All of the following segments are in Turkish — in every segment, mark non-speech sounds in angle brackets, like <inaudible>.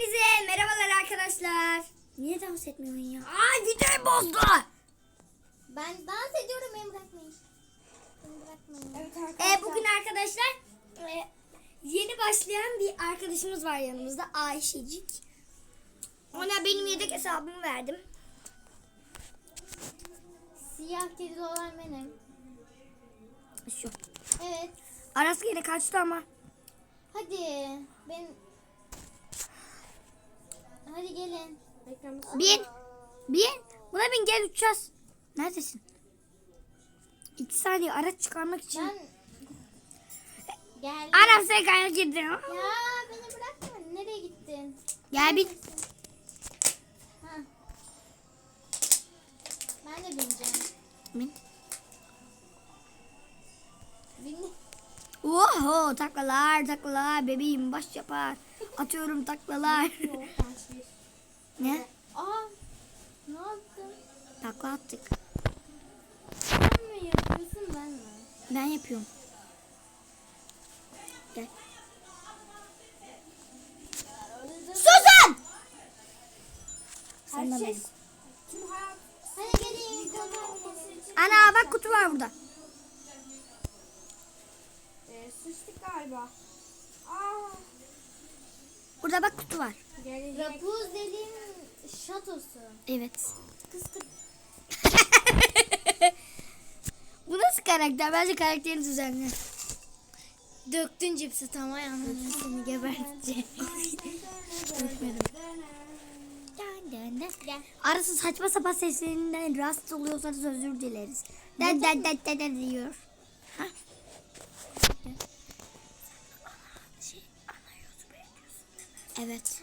Hepinize merhabalar arkadaşlar. Niye dans etmiyorsun ya? Ay videoyu bozdu. Ben dans ediyorum beni bırakmayın. Beni bırakmayın. Evet Ee, bugün arkadaşlar e, yeni başlayan bir arkadaşımız var yanımızda Ayşecik. Ona benim yedek hesabımı verdim. Siyah kedili olan benim. Şu. Evet. Aras gene kaçtı ama. Hadi. Ben... Hadi gelin. Bin. Bin. Buna bin gel uçacağız. Neredesin? İki saniye araç çıkarmak için. Ben... Geldim. Aras sen kaya gitti. Ya beni bırakma. Nereye gittin? Gel bin. Ha. Ben de bineceğim. Bin. Bin. Oho taklalar taklalar bebeğim baş yapar. <laughs> Atıyorum taklalar. ne? Aa. Ne yaptın? Takla attık. Sen mi yapıyorsun ben mi? Ben yapıyorum. Gel. Susan! Sen de benim. Hadi gelin. Ana bak kutu var burada. Ee, sıçtık galiba. Aa, Burada bak kutu var. Rapuz dediğin şatosu. Evet. Kız kız. <laughs> Bu nasıl karakter? Bence karakterini düzenle. Döktün cipsi tamam anladım seni geberteceğim. Gel. Arası saçma sapan seslerinden rahatsız oluyorsanız özür dileriz. Den den den den diyor. Ha? Evet.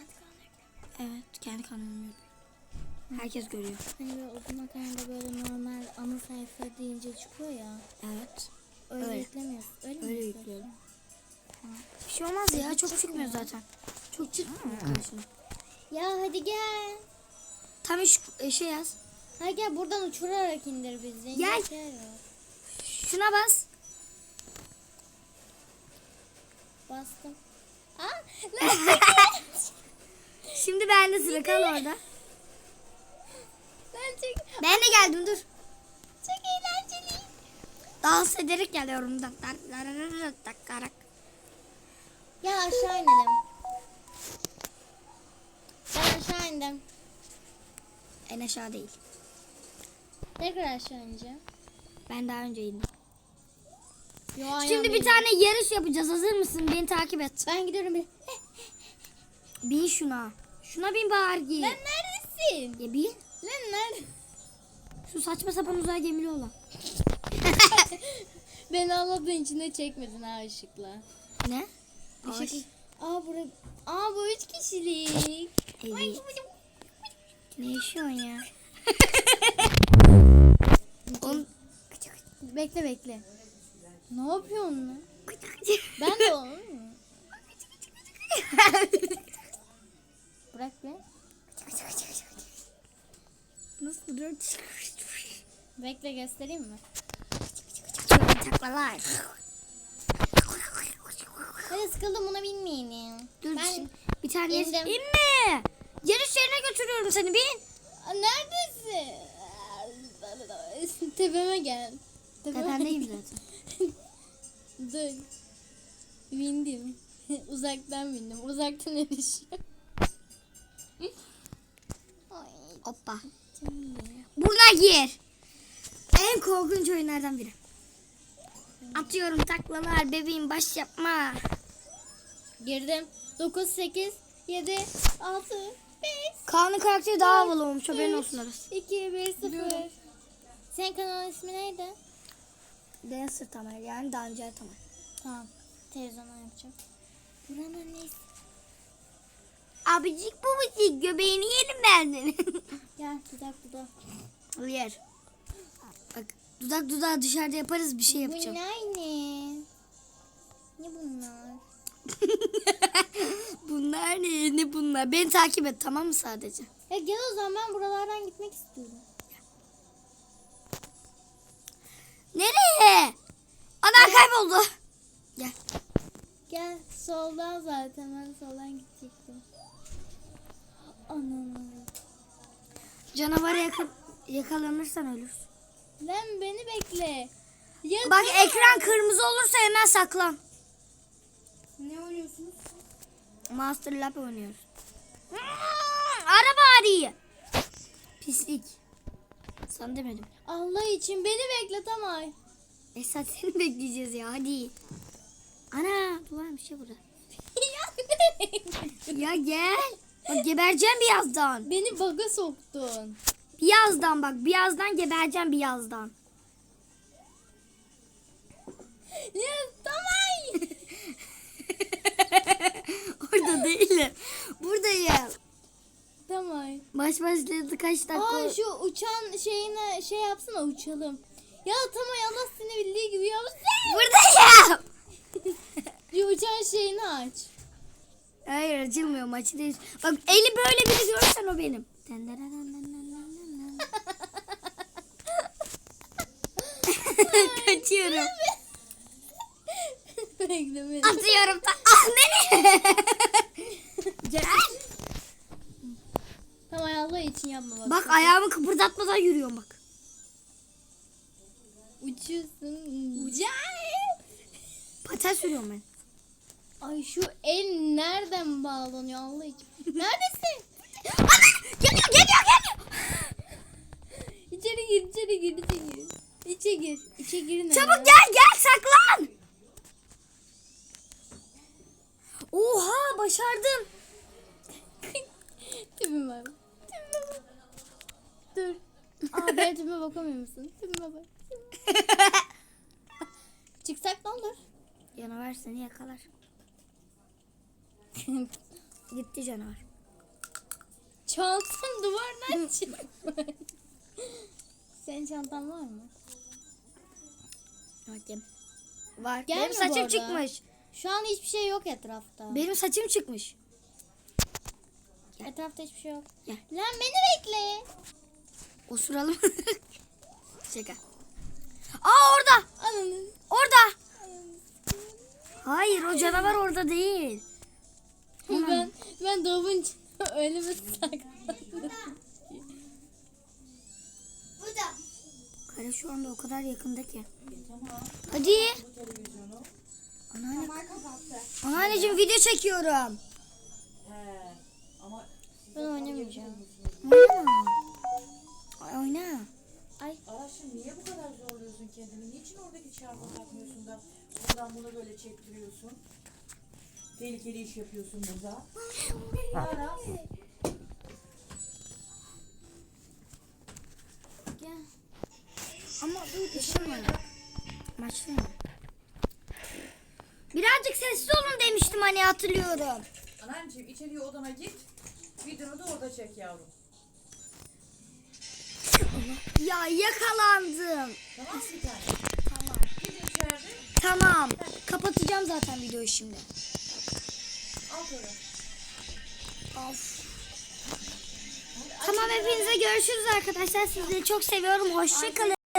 Evet, kendi kanalımı yapıyorum. Herkes görüyor. Hani böyle uzun makarnada böyle normal ana sayfa deyince çıkıyor ya. Evet. Öyle, Öyle. yüklemiyorsun. Öyle, mi Öyle yüklüyorsun? yüklüyorum. Bir şey olmaz ya, çok çıkmıyor zaten. Çok çıkmıyor. Ya hadi gel. Tam şu e, şey yaz. Hadi gel buradan uçurarak indir bizi. Gel. Gel. Şuna bas. Bastım. <laughs> Şimdi bende sıra kal orada. lan çok, Ben de geldim dur. çok eğlenceli. Dans ederek geliyorum. Tak tak tak tak tak. Gel aşağı inelim. Ben aşağı indim. En aşağı değil. Tekrar aşağı ineceğim. Ben daha önce indim. Yo, Şimdi bir tane yarış yapacağız. Hazır mısın? Beni takip et. Ben gidiyorum bir. Bin şuna. Şuna bin bari. Lan neredesin? Ya bin. Lan nerede? Şu saçma sapan uzay gemili olan. <laughs> Beni Allah'ın içine çekmedin ha ışıkla. Ne? Işık. Aa bura. Aa bu üç kişilik. Evet. Ne yaşıyorsun ya? <laughs> Oğlum. Bekle bekle. Ne yapıyorsun lan? Ben de onu. Bırak be. Nasıl duruyor? Bekle göstereyim mi? Taklalar. Hadi sıkıldım buna binmeyelim. Dur Ben- bir tane İndim. inme. Yarış yerine götürüyorum seni bin. Neredesin? Tepeme gel. Tepeme Tepemdeyim zaten. Dur. Bindim. <laughs> Uzaktan bindim. Uzaktan erişiyorum. Ay Hoppa. Buna gir. En korkunç oyunlardan biri. Atıyorum taklalar bebeğim baş yapma. Girdim. 9, 8, 7, 6, 5, Kaan'ın karakteri daha havalı olmuş haberin olsun arası. 2, 1, 0. Senin kanalın ismi neydi? Dancer Tamer yani Dancer Tamer. Tamam. Televizyondan yapacağım. Buranın neyse. Abicik babacık göbeğini yerim ben senin. <laughs> Gel dudak dudak. Yer. Bak dudak dudağı dışarıda yaparız bir şey yapacağım. Bunlar ne? Ne bunlar? <laughs> bunlar ne? Ne bunlar? Beni takip et tamam mı sadece? Ya gel o zaman ben buralardan gitmek istiyorum. Soldan zaten ben soldan gidecektim. Canavara yakın, yakalanırsan ölürsün. Lan beni bekle. Ya Bak ekran kırmızı olursa hemen saklan. Ne oynuyorsunuz? Master Lab oynuyoruz. Hmm, araba arıyı. Pislik. Sana demedim. Allah için beni bekle Tamay. Esat seni <laughs> bekleyeceğiz ya hadi. Ana duvar bir şey burada. <laughs> Ya gel. Bak gebereceğim birazdan. beni baga soktun. Birazdan bak birazdan gebereceğim birazdan. Ya Tamay. <laughs> Orada değilim. Buradayım. Tamay. Baş başladı kaç dakika. Aa şu uçan şeyine şey yapsana uçalım. Ya Tamay Allah seni bildiği gibi yapsın. Buradayım. <laughs> Şu uçan şeyini aç. Hayır açılmıyor maçı değil. Bak eli böyle biri görürsen o benim. <laughs> Kaçıyorum. <laughs> Atıyorum. da- Ah nereye? <laughs> Gel. Tamay Allah için yapma bak. Bak ayağımı kıpırdatmadan yürüyorum bak. Uçuyorsun. Ucay. Paten sürüyorum ben. Ay şu el nereden bağlanıyor Allah için? Neredesin? Ana! Geliyor geliyor geliyor. İçeri gir, içeri gir, içeri gir. İçe gir, içe girin. Çabuk gel gel saklan. Oha başardım. <laughs> Tipime bak. Tipime bak. Dur. Aa <laughs> ben tipime bakamıyor musun? Tipime bak. <laughs> Çıksak ne olur? Canavar seni yakalar. Gitti canavar. Çantam duvardan çıkmış. Senin çantan var mı? Bakayım. Var. Gelmiyor Benim saçım çıkmış. Şu an hiçbir şey yok etrafta. Benim saçım çıkmış. Etrafta hiçbir şey yok. Gel. Lan beni bekle. Osuralım. <laughs> Şaka. Aa orada. Ananı. Orada. Hayır o canavar orada değil. Ben, ben içine <laughs> öyle bir sakladım. Burada. Kare şu anda o kadar yakında ki. Hadi. Anneanne, anneanneciğim video çekiyorum. Ben oynamayacağım. Oyna. Ay, Oyna. Araşın niye bu kadar zorluyorsun kendini? Niçin oradaki çarpı takmıyorsun da buradan bunu böyle çektiriyorsun? Tehlikeli iş yapıyorsun burada. Aras. Gel. Ama bu işim var. Başlayalım. Birazcık sessiz olun demiştim hani hatırlıyorum. Anneanneciğim içeriye odana git. Videonu da orada çek yavrum. Ya yakalandım. Tamam mı bir tane? Tamam. Gidin içeride. Tamam. Kapatacağım zaten videoyu şimdi. Tamam hepinize görüşürüz arkadaşlar. Sizleri çok seviyorum. Hoşçakalın.